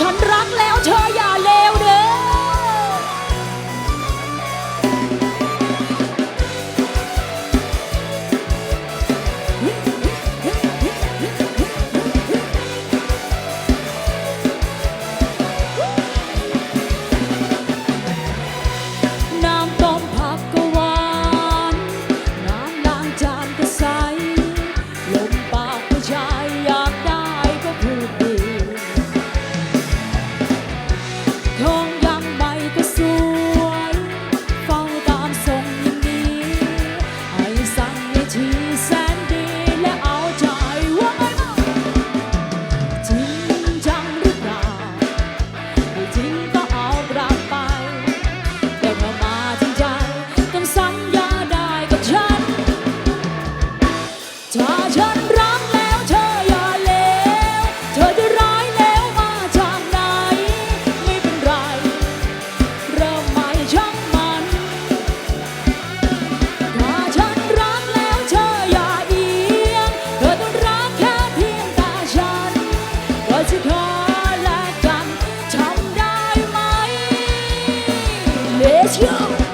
ฉันรักแล้วเธอ It's you.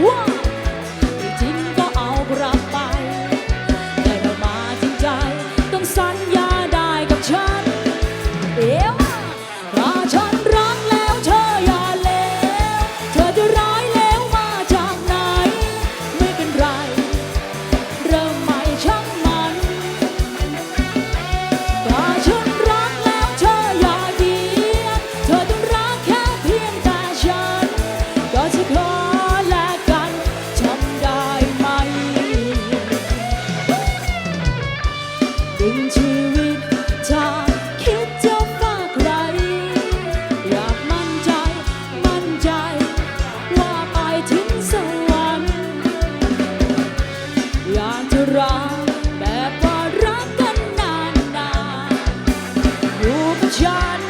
Whoa! รักแบบว่ารักกันนานๆอยู่กับฉัน